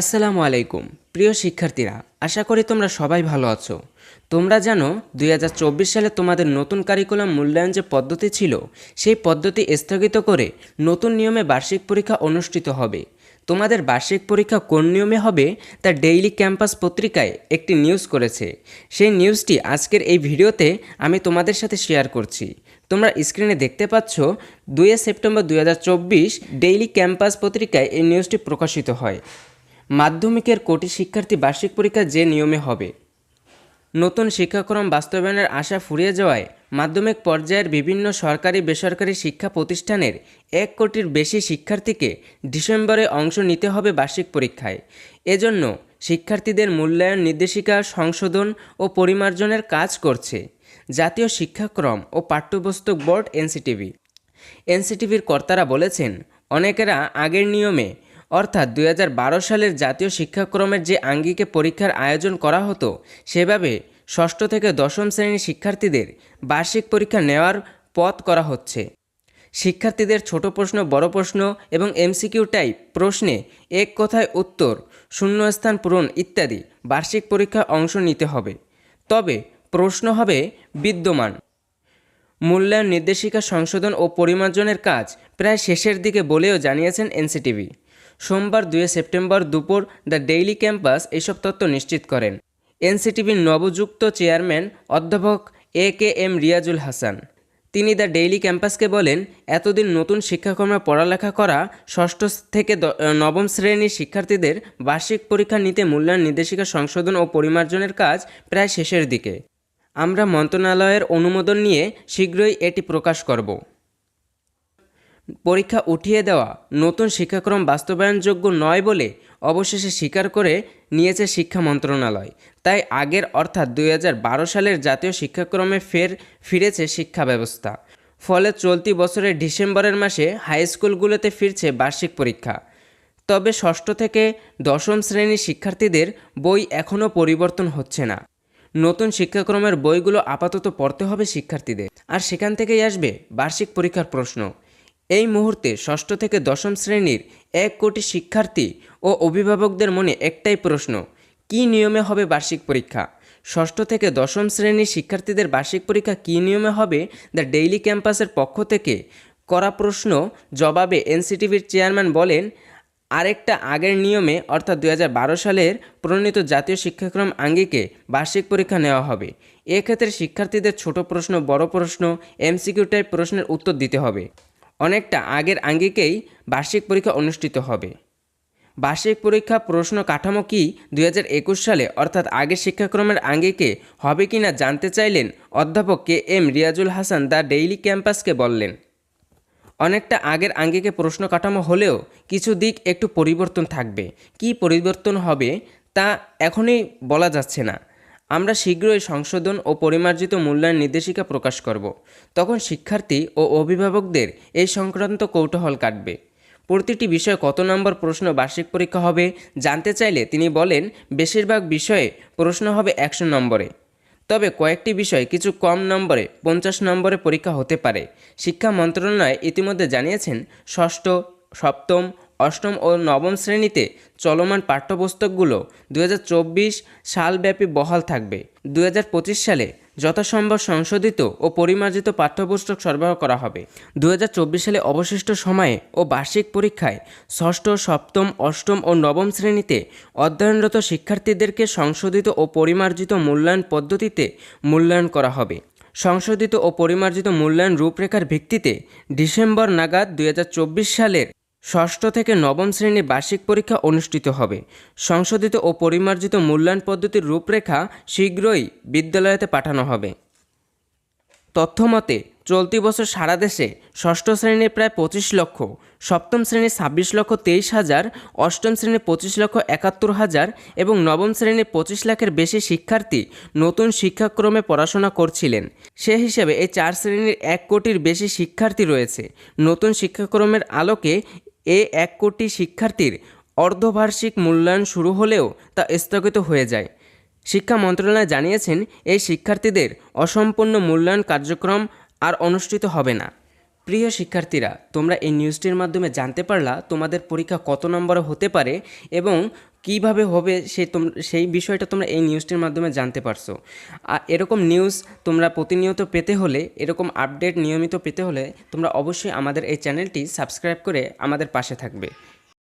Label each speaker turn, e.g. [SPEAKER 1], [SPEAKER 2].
[SPEAKER 1] আসসালামু আলাইকুম। প্রিয় শিক্ষার্থীরা, আশা করি তোমরা সবাই ভালো আছো। তোমরা জানো, দুই হাজার চব্বিশ সালে তোমাদের নতুন কারিকুলাম মূল্যায়ন যে পদ্ধতি ছিল, সেই পদ্ধতি স্থগিত করে নতুন নিয়মে বার্ষিক পরীক্ষা অনুষ্ঠিত হবে। তোমাদের বার্ষিক পরীক্ষা কোন নিয়মে হবে, তা ডেইলি ক্যাম্পাস পত্রিকায় একটি নিউজ করেছে। সেই নিউজটি আজকের এই ভিডিওতে আমি তোমাদের সাথে শেয়ার করছি। তোমরা স্ক্রিনে দেখতে পাচ্ছ দুই সেপ্টেম্বর দুই হাজার চব্বিশ ডেইলি ক্যাম্পাস পত্রিকায় এই নিউজটি প্রকাশিত হয়। মাধ্যমিকের কোটি শিক্ষার্থী বার্ষিক পরীক্ষা যে নিয়মে হবে। নতুন শিক্ষাক্রম বাস্তবায়নের আশা ফুরিয়ে যাওয়ায় মাধ্যমিক পর্যায়ের বিভিন্ন সরকারি বেসরকারি শিক্ষা প্রতিষ্ঠানের এক কোটির বেশি শিক্ষার্থীকে ডিসেম্বরে অংশ নিতে হবে বার্ষিক পরীক্ষায়। এজন্য শিক্ষার্থীদের মূল্যায়ন নির্দেশিকা, সংশোধন ও পরিমার্জনের কাজ করছে জাতীয় শিক্ষাক্রম ও পাঠ্যপুস্তক বোর্ড এনসিটিভি। এনসিটিভির কর্তারা বলেছেন, অনেকেরা আগের নিয়মে অর্থাৎ দু হাজার বারো সালের জাতীয় শিক্ষাক্রমের যে আঙ্গিকে পরীক্ষার আয়োজন করা হতো, সেভাবে ষষ্ঠ থেকে দশম শ্রেণির শিক্ষার্থীদের বার্ষিক পরীক্ষা নেওয়ার পথ করা হচ্ছে। শিক্ষার্থীদের ছোট প্রশ্ন, বড় প্রশ্ন এবং এমসিকিউ টাইপ প্রশ্নে এক কথায় উত্তর, শূন্যস্থান পূরণ ইত্যাদি বার্ষিক পরীক্ষায় অংশ নিতে হবে। তবে প্রশ্ন হবে বিদ্যমান। মূল্যায়ন নির্দেশিকা সংশোধন ও পরিমার্জনের কাজ প্রায় শেষের দিকে বলেও জানিয়েছেন এনসিটিভি। সোমবার দুই সেপ্টেম্বর দুপুর দ্য ডেইলি ক্যাম্পাস এইসব তথ্য নিশ্চিত করেন। এনসিটিভির নবযুক্ত চেয়ারম্যান অধ্যাপক A K M Riazul Hasan. তিনি দ্য ডেইলি ক্যাম্পাসকে বলেন, এতদিন নতুন শিক্ষাক্রমে পড়ালেখা করা ষষ্ঠ থেকে নবম শ্রেণির শিক্ষার্থীদের বার্ষিক পরীক্ষা নিতে মূল্যায়ন নির্দেশিকা সংশোধন ও পরিমার্জনের কাজ প্রায় শেষের দিকে। আমরা মন্ত্রণালয়ের অনুমোদন নিয়ে শীঘ্রই এটি প্রকাশ করব। পরীক্ষা উঠিয়ে দেওয়া নতুন শিক্ষাক্রম বাস্তবায়নযোগ্য নয় বলে অবশেষে স্বীকার করে নিয়েছে শিক্ষা মন্ত্রণালয়। তাই আগের অর্থাৎ দু হাজার বারো সালের জাতীয় শিক্ষাক্রমে ফের ফিরেছে শিক্ষা ব্যবস্থা। ফলে চলতি বছরের ডিসেম্বরের মাসে হাই স্কুলগুলোতে ফিরছে বার্ষিক পরীক্ষা। তবে ষষ্ঠ থেকে দশম শ্রেণির শিক্ষার্থীদের বই এখনও পরিবর্তন হচ্ছে না। নতুন শিক্ষাক্রমের বইগুলো আপাতত পড়তে হবে শিক্ষার্থীদের। আর সেখান থেকেই আসবে বার্ষিক পরীক্ষার প্রশ্ন। এই মুহূর্তে ষষ্ঠ থেকে দশম শ্রেণির এক কোটি শিক্ষার্থী ও অভিভাবকদের মনে একটাই প্রশ্ন, কী নিয়মে হবে বার্ষিক পরীক্ষা? ষষ্ঠ থেকে দশম শ্রেণির শিক্ষার্থীদের বার্ষিক পরীক্ষা কী নিয়মে হবে? দ্য ডেইলি ক্যাম্পাসের পক্ষ থেকে করা প্রশ্ন, জবাবে এনসিটিভির চেয়ারম্যান বলেন, আরেকটা আগের নিয়মে, অর্থাৎ দু হাজার বারো সালের প্রণীত জাতীয় শিক্ষাক্রম আঙ্গিকে বার্ষিক পরীক্ষা নেওয়া হবে। এক্ষেত্রে শিক্ষার্থীদের ছোট প্রশ্ন, বড় প্রশ্ন, এমসিকিউ টাইপ প্রশ্নের উত্তর দিতে হবে। অনেকটা আগের আঙ্গিকেই বার্ষিক পরীক্ষা অনুষ্ঠিত হবে। বার্ষিক পরীক্ষা প্রশ্ন কাঠামো কি দু হাজার একুশ সালে, অর্থাৎ আগের শিক্ষাক্রমের আঙ্গিকে হবে কি না জানতে চাইলেন অধ্যাপক K M Riyazul Hasan the Daily ক্যাম্পাসকে বললেন। অনেকটা আগের আঙ্গিকে প্রশ্ন কাঠামো হলেও কিছু দিক একটু পরিবর্তন থাকবে। কি পরিবর্তন হবে তা এখনই বলা যাচ্ছে না। আমরা শীঘ্রই সংশোধন ও পরিমার্জিত মূল্যায়ন নির্দেশিকা প্রকাশ করব। তখন শিক্ষার্থী ও অভিভাবকদের এই সংক্রান্ত কৌতূহল কাটবে। প্রতিটি বিষয়ে কত নম্বর প্রশ্ন বার্ষিক পরীক্ষা হবে জানতে চাইলে তিনি বলেন, বেশিরভাগ বিষয়ে প্রশ্ন হবে একশো নম্বরে। তবে কয়েকটি বিষয় কিছু কম নম্বরে পঞ্চাশ নম্বরে পরীক্ষা হতে পারে। শিক্ষা মন্ত্রণালয় ইতিমধ্যে জানিয়েছেন, ষষ্ঠ, সপ্তম অষ্টম ও নবম শ্রেণীতে চলমান পাঠ্যপুস্তকগুলো দু হাজার চব্বিশ সালব্যাপী বহাল থাকবে। দু হাজার পঁচিশ সালে যথাসম্ভব সংশোধিত ও পরিমার্জিত পাঠ্যপুস্তক সরবরাহ করা হবে। দুহাজার চব্বিশ সালে অবশিষ্ট সময়ে ও বার্ষিক পরীক্ষায় ষষ্ঠ, সপ্তম, অষ্টম ও নবম শ্রেণীতে অধ্যয়নরত শিক্ষার্থীদেরকে সংশোধিত ও পরিমার্জিত মূল্যায়ন পদ্ধতিতে মূল্যায়ন করা হবে। সংশোধিত ও পরিমার্জিত মূল্যায়ন রূপরেখার ভিত্তিতে ডিসেম্বর নাগাদ দু হাজার চব্বিশ সালের ষষ্ঠ থেকে নবম শ্রেণির বার্ষিক পরীক্ষা অনুষ্ঠিত হবে। সংশোধিত ও পরিমার্জিত মূল্যায়ন পদ্ধতির রূপরেখা শীঘ্রই বিদ্যালয়তে পাঠানো হবে। তথ্যমতে চলতি বছর সারা দেশে ষষ্ঠ শ্রেণির প্রায় পঁচিশ লক্ষ, সপ্তম শ্রেণির ছাব্বিশ লক্ষ তেইশ হাজার, অষ্টম শ্রেণির পঁচিশ লক্ষ একাত্তর হাজার এবং নবম শ্রেণির পঁচিশ লাখের বেশি শিক্ষার্থী নতুন শিক্ষাক্রমে পড়াশোনা করছিলেন। সে হিসেবে এই চার শ্রেণির এক কোটির বেশি শিক্ষার্থী রয়েছে। নতুন শিক্ষাক্রমের আলোকে এ এক কোটি শিক্ষার্থীর অর্ধবার্ষিক মূল্যায়ন শুরু হলেও তা স্থগিত হয়ে যায়। শিক্ষা মন্ত্রণালয় জানিয়েছেন এই শিক্ষার্থীদের অসম্পূর্ণ মূল্যায়ন কার্যক্রম আর অনুষ্ঠিত হবে না। প্রিয় শিক্ষার্থীরা, তোমরা এই নিউজটির মাধ্যমে জানতে পারলা তোমাদের পরীক্ষা কত নম্বরে হতে পারে এবং কীভাবে হবে সে তোম, সেই বিষয়টা তোমরা এই নিউজটির মাধ্যমে জানতে পারছ। আর এরকম নিউজ তোমরা প্রতিনিয়ত পেতে হলে, এরকম আপডেট নিয়মিত পেতে হলে তোমরা অবশ্যই আমাদের এই চ্যানেলটি সাবস্ক্রাইব করে আমাদের পাশে থাকবে।